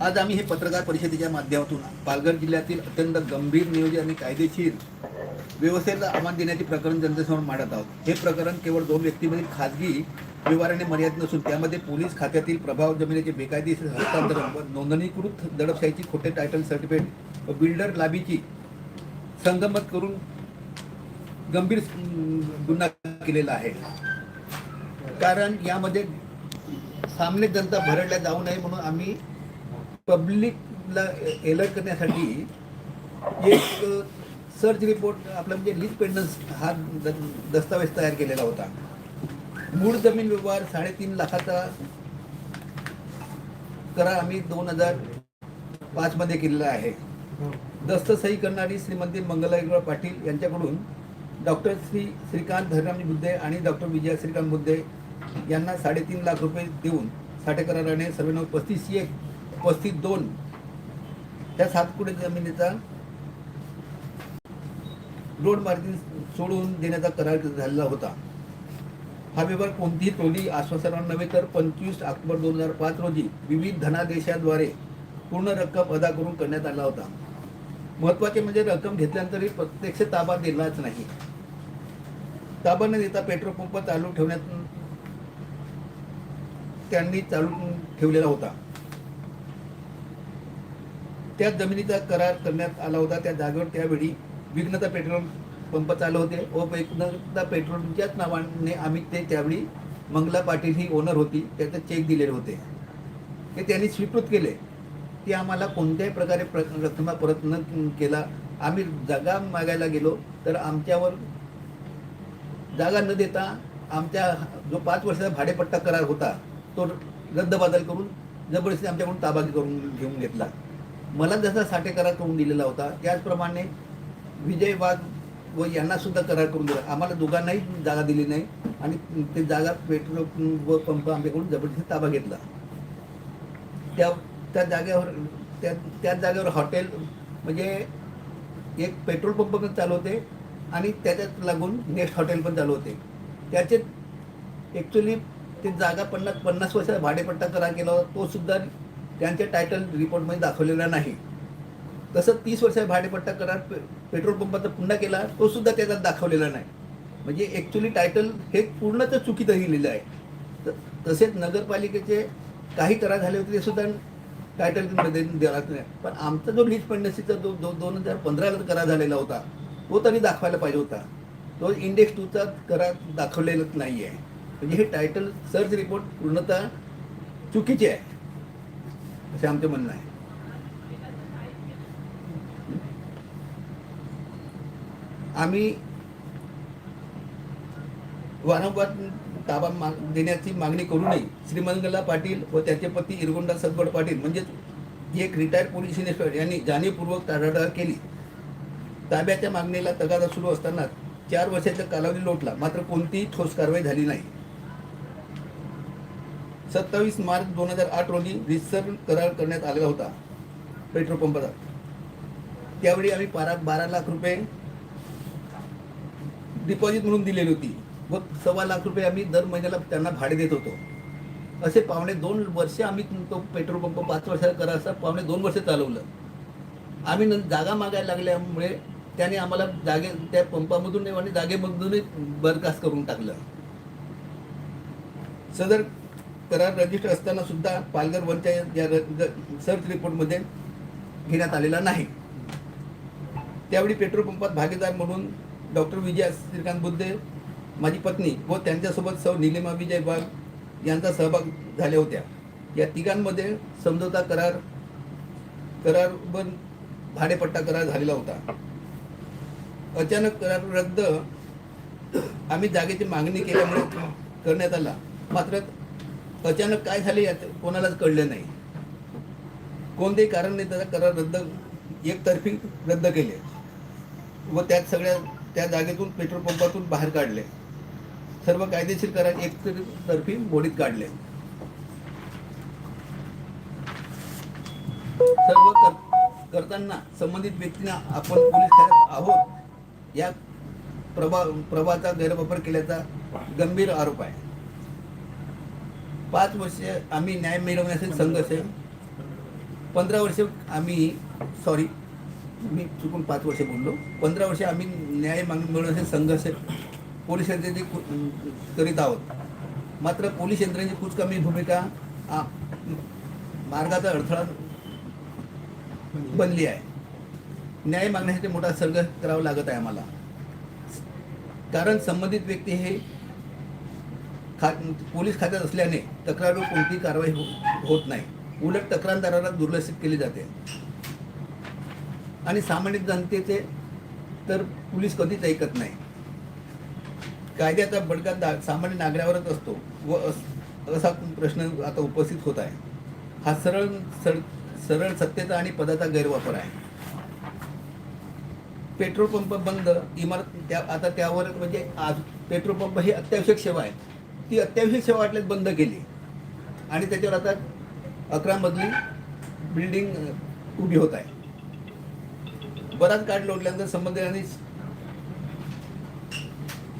आज आम्ही हे पत्रकार परिषदेच्या माध्यमातून पालघर जिल्ह्यातील अत्यंत गंभीर नियोजन आणि कायदेशीर व्यवस्थेला आव्हान देण्याचे प्रकरण जनतेसमोर मांडत आहोत. हे प्रकरण केवळ दोन व्यक्तीमधील खाजगी व्यवहाराने मर्यादित नसून त्यामध्ये पोलीस खात्यातील प्रभाव जमिनीचे बेकायदेशीर हस्तांतरण व नोंदणीकृत दडपशाहीची खोटे टायटल सर्टिफिकेट व बिल्डर लाभीची संगमत करून गंभीर गुन्हा केलेला आहे. कारण यामध्ये सामने जनता भरडल्या जाऊ नये म्हणून आम्ही पब्लिकला अलर्ट करण्यासाठी एक सर्च रिपोर्ट आपला म्हणजे लीज हा द- दस्तावेज तयार केलेला होता. मूळ जमीन व्यवहार साडेतीन लाखाचा करार आम्ही दोन हजार पाचमध्ये केलेला आहे. दस्त सही करणारी श्रीमती मंगलाईगळ पाटील यांच्याकडून डॉक्टर श्री श्रीकांत धरणामजी बुद्धे आणि डॉक्टर विजय श्रीकांत बुद्धे यांना साडेतीन लाख रुपये देऊन साठे कराराने सर्व पस्तीस एक पस्तीस दोन त्या सातकुडे जमिनीचा रोड मार्जिन सोडून देण्याचा करार झालेला होता. हा व्यवहार कोणतीही टोली आश्वासनावर नव्हे तर पंचवीस ऑक्टोबर दोन हजार पाच रोजी विविध धनादेशाद्वारे पूर्ण रक्कम अदा करून करण्यात आला होता. महत्त्वाचे म्हणजे रक्कम घेतल्यानंतरही प्रत्यक्ष ताबा दिलाच नाही. ताबा न देता पेट्रोल पंप चालू ठेवण्यात त्यांनी चालू ठेवलेला होता. त्या जमिनीचा करार करण्यात आला होता. त्या जागेवर त्यावेळी विघ्नता पेट्रोल पंप चालू होते व विघ्नता पेट्रोलच्याच नावाने आम्ही ते त्यावेळी मंगला पाटील ही ओनर होती. त्याचे चेक दिलेले होते. ते त्यांनी स्वीकृत केले. ते आम्हाला कोणत्याही प्रकारे प्र रक्कमा परत न केला. आम्ही जागा मागायला गेलो तर आमच्यावर जागा न देता आमच्या जो पाच वर्षाचा भाडेपट्टा करार होता. तो रद्दबादल करून जबरदस्ती आमच्याकडून ताबा करून घेऊन घेतला. मला जसा साठे करार करून दिलेला होता त्याचप्रमाणे विजय वाघ व यांना सुद्धा करार करून दिला. आम्हाला दोघांनाही जागा दिली नाही आणि ते जागा पेट्रोल व पंप आमच्याकडून जबरदस्ती ताबा घेतला. त्या त्या जागेवर त्या त्याच जागेवर हॉटेल म्हणजे एक पेट्रोल पंप पण चालू होते आणि त्याच्यात लागून नेक्स्ट हॉटेल पण चालू होते त्याचे ॲक्च्युली ते जागा पन्नास पन्नास वर्षाचा भाडेपट्टा करार केला होता तो सुद्धा त्यांच्या टायटल रिपोर्टमध्ये दाखवलेला नाही. तसं तीस वर्षाचा भाडेपट्टा करार पे पेट्रोल पंपाचा पुन्हा केला तो सुद्धा त्याच्यात दाखवलेला नाही. म्हणजे ॲक्च्युली टायटल हे पूर्णच चुकीचं लिहिलेलं आहे. तसेच नगरपालिकेचे काही करार झाले होते ते सुद्धा टायटलमध्ये देणार नाही. पण आमचा जो लीज पेंडन्सीचा जो दो दोन हजार पंधराला करार झालेला होता तो तरी दाखवायला पाहिजे होता. तो इंडेक्स टूचा करार दाखवलेलाच नाही आहे म्हणजे हे टायटल सर्च रिपोर्ट पूर्णतः चुकीचे आहे. असे आमचं म्हणणं आहे. आम्ही वारंवार ताबा माग देण्याची मागणी करूनही श्रीमंगला पाटील व त्याचे पती इरगोंडा सदगड पाटील म्हणजेच एक रिटायर्ड पोलीस इन्स्पेक्टर यांनी जाणीवपूर्वक टाळाटाळ केली. ताब्याच्या मागणीला तगादा सुरू असताना चार वर्षाचा कालावधी लोटला. मात्र कोणतीही ठोस कारवाई झाली नाही. सत्तावीस मार्च दोन हजार आठ रोजी रिसर करार करण्यात आलेला होता. पेट्रोल पंपाचा त्यावेळी आम्ही बारा बारा लाख रुपये डिपॉझिट म्हणून दिलेली होती व सव्वा लाख रुपये आम्ही दर महिन्याला त्यांना भाडे देत होतो. असे पावणे दोन वर्ष आम्ही तो पेट्रोल पंप पाच वर्षाचा करा असता पावणे दोन वर्ष चालवलं. आम्ही न जागा मागायला लागल्यामुळे त्याने आम्हाला जागे त्या पंपामधून नाही आणि जागेमधूनही बरखास्त करून टाकलं. सदर करार रजिस्टर असताना सुद्धा पालघर वनच्या या सर्च रिपोर्टमध्ये घेण्यात आलेला नाही. त्यावेळी पेट्रोल पंपात भागीदार म्हणून डॉक्टर विजय श्रीकांत बुद्धे माझी पत्नी व त्यांच्यासोबत सौ निलिमा विजय बाग यांचा सहभाग झाल्या होत्या. या तिघांमध्ये समझोता करार करार व भाडेपट्टा करार झालेला होता. अचानक करार रद्द आम्ही जागेची मागणी केल्यामुळे करण्यात आला. मात्र अचानक काय झाले यात कोणालाच कळलं नाही. कोणतेही कारण नाही त्याचा करार रद्द एकतर्फी रद्द केले. व त्यात सगळ्या त्या जागेतून पेट्रोल पंपातून बाहेर काढले. सर्व कायदेशीर करार एकतर्फी मोडीत काढले. सर्व कर करताना संबंधित व्यक्तींना आपण पोलीस ठाण्यात आहोत या प्रभा प्रभाचा गैरवापर केल्याचा गंभीर आरोप आहे. पाच वर्ष आम्ही न्याय मिळवण्यासाठी संघर्ष पंधरा वर्ष आम्ही सॉरी मी चुकून पाच वर्ष बोललो. पंधरा वर्ष आम्ही न्याय माग मिळवण्यासाठी संघर्ष पोलीस यंत्रणेची कु- करीत आहोत. मात्र पोलीस यंत्रणेची कुचकमी भूमिका मार्गाचा अडथळा बनली आहे. न्याय मागण्यासाठी मोठा संघर्ष करावा लागत आहे आम्हाला. कारण संबंधित व्यक्ती हे खा पोलीस खात्यात असल्याने तक्रारीवर कोणतीही कारवाई हो- होत नाही. उलट तक्रारदाराला दुर्लक्षित केली जाते. आणि सामान्य जनतेचे तर पोलीस कधीच ऐकत नाही. कायद्याचा बडका दा सामान्य नागरिकावरच असतो व असा प्रश्न आता उपस्थित होत आहे. हा सरळ सर सरळ सत्तेचा आणि पदाचा गैरवापर आहे. पेट्रोल पंप बंद इमारत त्या आता त्यावर म्हणजे आज पेट्रोल पंप ही अत्यावश्यक सेवा आहे ती अत्यावश्यक सेवा वाटल्यात बंद केली. आणि त्याच्यावर आता अकरा मधली बिल्डिंग उभी होत आहे. बराच काळ लोटल्यानंतर संबंधितांनी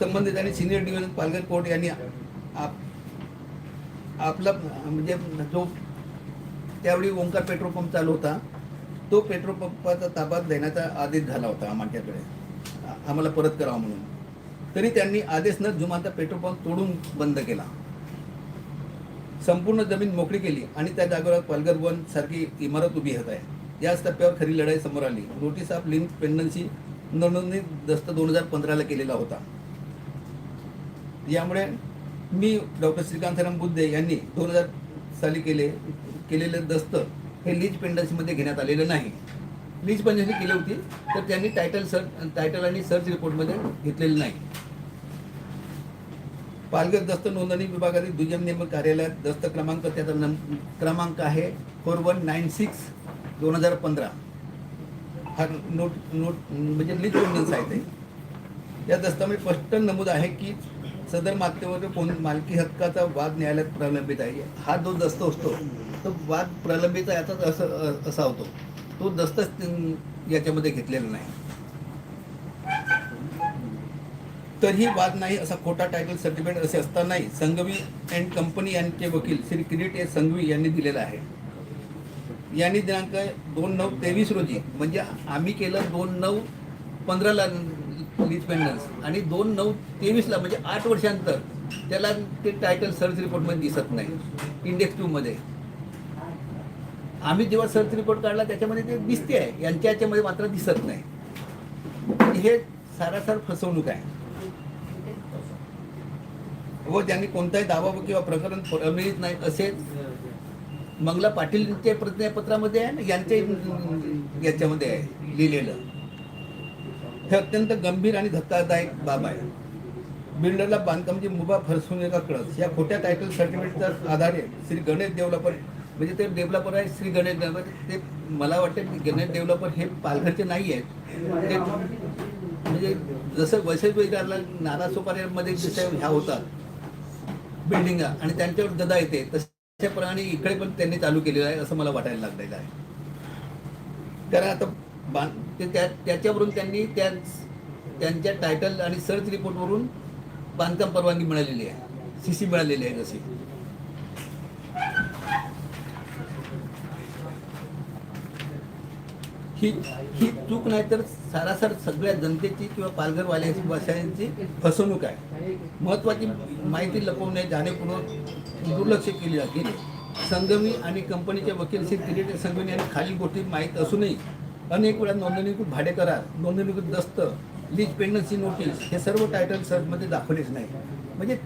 संबंधित आणि सिनियर डिव्हिजन पालघर कोर्ट यांनी आप आपला म्हणजे जो त्यावेळी ओंकार पेट्रोल पंप चालू होता तो पेट्रोल पंपाचा ताबा देण्याचा आदेश झाला होता आमच्याकडे. आम्हाला परत करावा म्हणून. तरी त्यांनी आदेश न जुमानता पेट्रोल पंप तोडून बंद केला. संपूर्ण जमीन मोकळी केली आणि त्या जागेवर पालघर वन सारखी इमारत उभी होत आहे. याच टप्प्यावर खरी लढाई समोर आली. नोटीस ऑफ लिंक पेंडन्सी नोंदणी दस्त दोन हजार पंधराला केलेला होता. यामुळे मी डॉक्टर श्रीकांत राम बुद्धे यांनी दोन हजार साली केले केलेले दस्त हे लीज पेंडन्सीमध्ये घेण्यात आलेलं नाही. लीज पेंडन्सी केली होती तर त्यांनी टायटल सर्च टायटल आणि सर्च रिपोर्टमध्ये घेतलेली नाही. पालघर दस्त नोंदणी विभागातील दुय्यम नेमक कार्यालयात दस्त क्रमांक त्याचा नं क्रमांक आहे फोर वन नाईन सिक्स दोन हजार पंधरा. हा नोट नोट म्हणजे लीज पेंडन्स आहे ते. या दस्तामध्ये स्पष्ट नमूद आहे की सदर मातेवर कोण मालकी हक्काचा वाद न्यायालयात प्रलंबित आहे. हा जो दस्त असतो तो वाद प्रलंबित आहे याचाच असं असा होतो. तो दस्तच याच्यामध्ये घेतलेला नाही. तरीही वाद नाही असा खोटा टायटल सर्टिफिकेट असे असतानाही संघवी अँड कंपनी यांचे वकील श्री किरीट ए. संघवी यांनी दिलेला आहे. यांनी दिनांक दोन नऊ तेवीस रोजी म्हणजे आम्ही केलं दोन नऊ पंधराला लीज आणि दोन नऊ तेवीसला म्हणजे आठ वर्षांतर त्याला ते टायटल सर्च रिपोर्टमध्ये दिसत नाही. इंडेक्स टूमध्ये आम्ही जेव्हा सर्च रिपोर्ट काढला त्याच्यामध्ये ते दिसते आहे. यांच्या याच्यामध्ये मात्र दिसत नाही. हे सारासार फसवणूक आहे. व ज्यांनी कोणताही दावा किंवा प्रकरण मिळत नाही असे मंगला पाटीलच्या प्रतिज्ञापत्रामध्ये आहे ना यांच्या याच्यामध्ये आहे लिहिलेलं. हे अत्यंत गंभीर आणि धक्कादायक बाब आहे. बिल्डरला बांधकामची मुभा एका कळस या खोट्या टायटल सर्टिफिकेटच्या आधारे श्री गणेश डेव्हलपर म्हणजे ते डेव्हलपर आहे श्री गणेश डेव्हलपर ते मला वाटतं की गणेश डेव्हलपर हे पालघरचे नाही आहेत. ते म्हणजे जसं वैशेष विकारला नारा सोपाऱ्यामध्ये जसं ह्या होतात. बिल्डिंगा आणि त्यांच्यावर गदा येते. तशाप्रमाणे इकडे पण त्यांनी चालू केलेलं आहे असं मला वाटायला लागलेलं आहे. कारण आता बां ते त्या त्याच्यावरून त्यांनी त्या त्यांच्या टायटल आणि सर्च रिपोर्टवरून बांधकाम परवानगी मिळालेली आहे. सी सी मिळालेली आहे जशी. ही ही चूक नाही तर सारासार सगळ्या जनतेची किंवा पालघरवाल्यांची वाशांची फसवणूक आहे. महत्वाची माहिती लपवणे जाणीवपूर्वक दुर्लक्ष केली जाते. संगमी आणि कंपनीचे वकील श्री किरीट संगमी यांनी खालील गोष्टी माहीत असूनही अनेक वेळा नोंदणीकृत भाडे करार नोंदणीकृत दस्त लीज पेंडन्सी नोटीस हे सर्व टायटल सर्चमध्ये दाखवलेच नाही. म्हणजे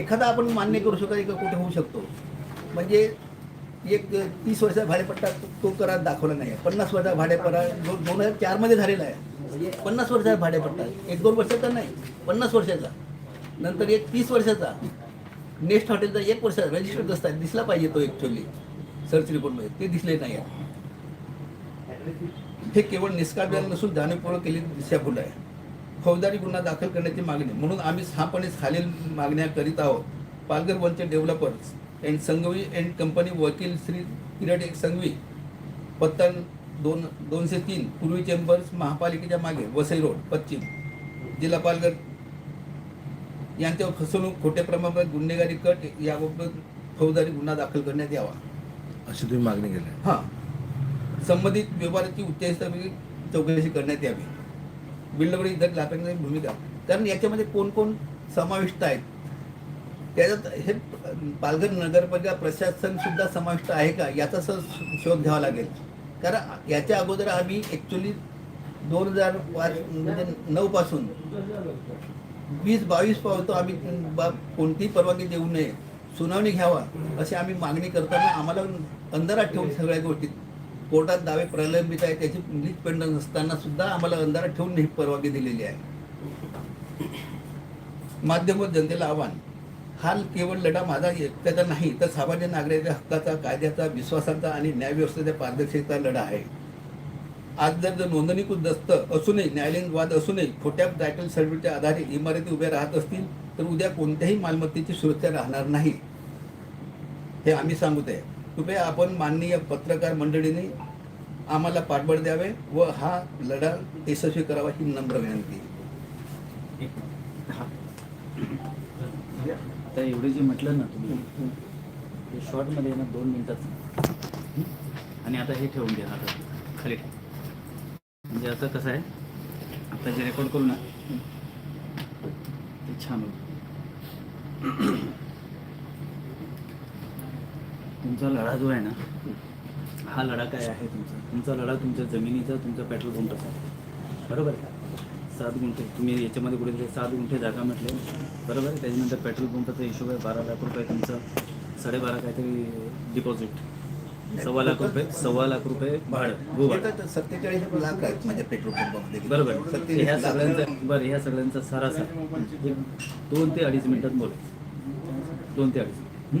एखादा आपण मान्य करू शकतो का? कुठे होऊ शकतो. म्हणजे एक तीस वर्षाचा भाडेपट्टा तो- तो करार दाखवला नाही आहे पन्नास वर्षाचा भाडेपट्टा दोन दोन हजार चारमध्ये झालेला आहे. म्हणजे पन्नास वर्षाचा भाडेपट्टा. एक दोन वर्षाचा नाही पन्नास वर्षाचा. नंतर एक तीस वर्षाचा. नेक्स्ट हॉटेलचा एक वर्षाचा रजिस्टर्ड असता. दिसला पाहिजे तो ॲक्च्युअली सर्च रिपोर्टमध्ये ते दिसले नाही आहे हे केवळ निष्काळ नसून जाणीवपूर्वक केलेली दिशाभूल आहे. फौजदारी गुन्हा दाखल करण्याची मागणी. म्हणून आम्ही सहापणे खालील मागण्या करीत आहोत. Palghar वनचे developers and Sanghvi and company वकील श्री किरट एक संघवी पत्ता दोन दोनशे तीन पूर्वी चेंबर्स महापालिकेच्या मागे वसई रोड पश्चिम जिल्हा पालघर. यांच्यावर फसवणूक खोटे प्रमाणपत्र गुन्हेगारी कट याबाबत फौजदारी गुन्हा दाखल करण्यात यावा. अशी तुम्ही मागणी केली. हां. संबंधित व्यवहाराची उच्चस्तरीय चौकशी करण्यात यावी. बिल्डवर इतर लाभांची भूमिका. कारण याच्यामध्ये कोण कोण समाविष्ट आहेत? त्याच्यात हे पालघर नगरपालिका प्रशासन सुद्धा समाविष्ट आहे का? याचा शोध घ्यावा लागेल. कारण याच्या अगोदर आम्ही ॲक्च्युली दोन हजार पाच म्हणजे नऊ पासून वीस बावीस पावतो आम्ही बा कोणतीही परवानगी देऊ नये सुनावणी घ्यावा अशी आम्ही मागणी करताना आम्हाला अंधारात ठेवून सगळ्या गोष्टी. कोर्टात दावे प्रलंबित आहे त्याची लीज पेंडन असताना सुद्धा आम्हाला अंधारात ठेवून ही परवानगी दिलेली आहे. माध्यम जनतेला आव्हान. हा केवळ लढा माझा एकट्याचा नाही तर सामान्य नागरिकांच्या हक्काचा कायद्याचा विश्वासाचा आणि न्यायव्यवस्थेच्या पारदर्शकता लढा आहे. आज जर जर नोंदणीकृत दस्त असूनही न्यायालयीन वाद असूनही खोट्या टायटल सर्टिफिकेटच्या आधारे इमारती उभ्या राहत असतील तर उद्या कोणत्याही मालमत्तेची सुरक्षा राहणार नाही. हे आम्ही सांगत आहे कृपया आपण माननीय पत्रकार मंडळीने आम्हाला पाठबळ द्यावे व हा लढा यशस्वी करावा ही नम्र विनंती. आता एवढे जे म्हटलं ना तुम्ही ते शॉर्टमध्ये ना दोन मिनिटात. आणि आता हे ठेवून द्या आता खाली म्हणजे आता कसं आहे आता जे रेकॉर्ड करू ना ते छान होईल. तुमचा लढा जो आहे ना हा लढा काय आहे तुमचा? तुमचा लढा तुमच्या जमिनीचा तुमचा पेट्रोल पंपाचा बरोबर का? सात गुंठे. तुम्ही याच्यामध्ये कुठे सात गुंठे जागा म्हटले. बरोबर आहे? त्याच्यानंतर पेट्रोल पंपाचा हिशोब आहे. बारा लाख रुपये तुमचं साडेबारा काहीतरी डिपॉझिट सव्वा लाख रुपये सव्वा लाख रुपये भाडं सत्तेचाळीस लाख आहेत माझ्या पेट्रोल पंपामध्ये बरोबर. ह्या सगळ्यांचा बरं ह्या सगळ्यांचा सरासर. एक दोन ते अडीच मिनिटात बोलायचं दोन ते अडीच?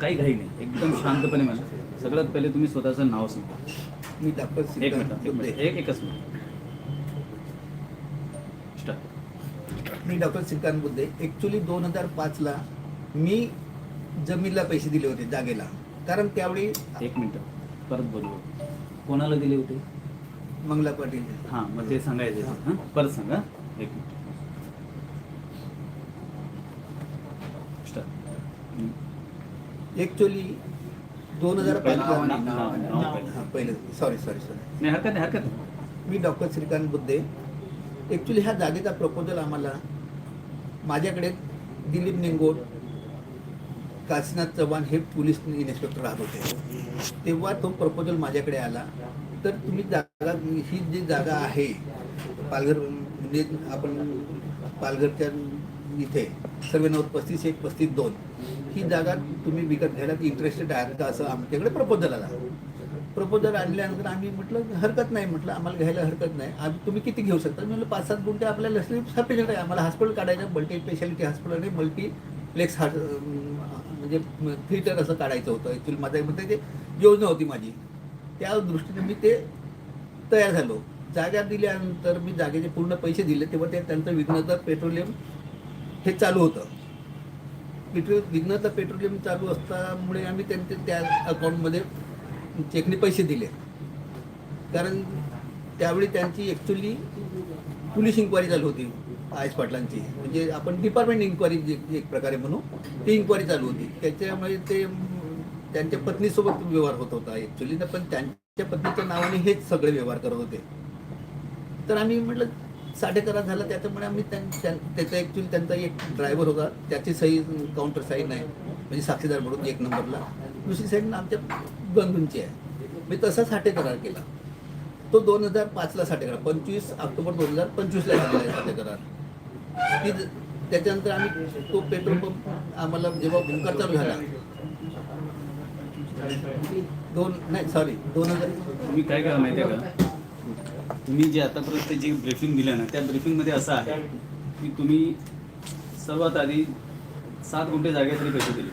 काही घाई नाही. एकदम शांतपणे म्हणा. सगळ्यात पहिले तुम्ही स्वतःचं नाव सांगा. मी एक. मिनिट एक एकच मिनिट. मी डॉक्टर श्रीकांत बुद्धे ॲक्च्युली दोन हजार पाचला मी जमीनला पैसे दिले होते जागेला. कारण त्यावेळी एक मिनिट. परत बोलू. कोणाला दिले होते? मंगला पाटील. हां मग ते सांगायचं हां. परत सांगा. एक मिनिट. ॲक्च्युली दोन हजार पाचला पहिलं. सॉरी सॉरी सॉरी नाही हरकत नाही हरकत मी डॉक्टर श्रीकांत बुद्धे ॲक्च्युली ह्या जागेचा प्रपोजल आम्हाला माझ्याकडे दिलीप निंगोट काशीनाथ चव्हाण हे पोलीस इन्स्पेक्टर राहत होते. तेव्हा तो प्रपोजल माझ्याकडे आला. तर तुम्ही जागा ही जी जागा आहे पालघर म्हणजे आपण पालघरच्या इथे सर्व नव्वद पस्तीस एक पस्तीस दोन ही जागा तुम्ही विकत घ्यायला इंटरेस्टेड आहात का असं आमच्याकडे प्रपोजल आला. प्रपोजल आणल्यानंतर आम्ही म्हटलं हरकत नाही म्हटलं आम्हाला घ्यायला हरकत नाही. आम्ही तुम्ही किती घेऊ शकता? मी म्हटलं पाच सात गुंठे आपल्याला सफिशियंट आहे. आम्हाला हॉस्पिटल काढायचं मल्टी स्पेशालिटी हॉस्पिटल आणि मल्टीप्लेक्स हार्ट म्हणजे थिएटर असं काढायचं होतं. ॲक्च्युली माझ्या मध्ये ते योजना होती माझी. त्या दृष्टीने मी ते तयार झालो. जागा दिल्यानंतर मी जागेचे पूर्ण पैसे दिले. तेव्हा ते त्यांचं विघ्नता पेट्रोलियम हे चालू होतं. पेट्रोल विघ्नता पेट्रोलियम चालू असल्यामुळे आम्ही त्यांचे त्या अकाउंटमध्ये चेकने पैसे दिले. कारण त्यावेळी त्यांची ॲक्च्युली पोलीस इन्क्वायरी चालू होती आय एस पाटलांची. म्हणजे आपण डिपार्टमेंट इन्क्वायरी जे एक प्रकारे म्हणू ती इन्क्वायरी चालू होती. त्याच्यामुळे ते त्यांच्या पत्नीसोबत व्यवहार होत होता ॲक्च्युली पण त्यांच्या पत्नीच्या नावाने हेच सगळे व्यवहार करत होते. तर आम्ही म्हटलं साडेकरा झाला त्याच्यामुळे आम्ही त्यां- त्याचा ॲक्च्युली त्यांचा एक ड्रायव्हर होता. त्याची सही काउंटर साईन आहे. म्हणजे साक्षीदार म्हणून एक नंबरला. दुसरी साईड आमच्या बंधूंची आहे. मी तसा साठे करार केला. तो दोन हजार पाचला साठे करार. पंचवीस ऑक्टोबर दोन हजार पंचवीसला झालेला साठे करार. ती त्याच्यानंतर आम्ही तो पेट्रोल पंप आम्हाला जेव्हा बुंकर चालू झाला दोन नाही सॉरी दोन हजार तुम्ही काय करा माहिती आहे का? तुम्ही जे आतापर्यंत जे ब्रीफिंग दिलं ना त्या ब्रीफिंगमध्ये असं आहे की तुम्ही सर्वात आधी सात गुंठे तरी पैसे दिले.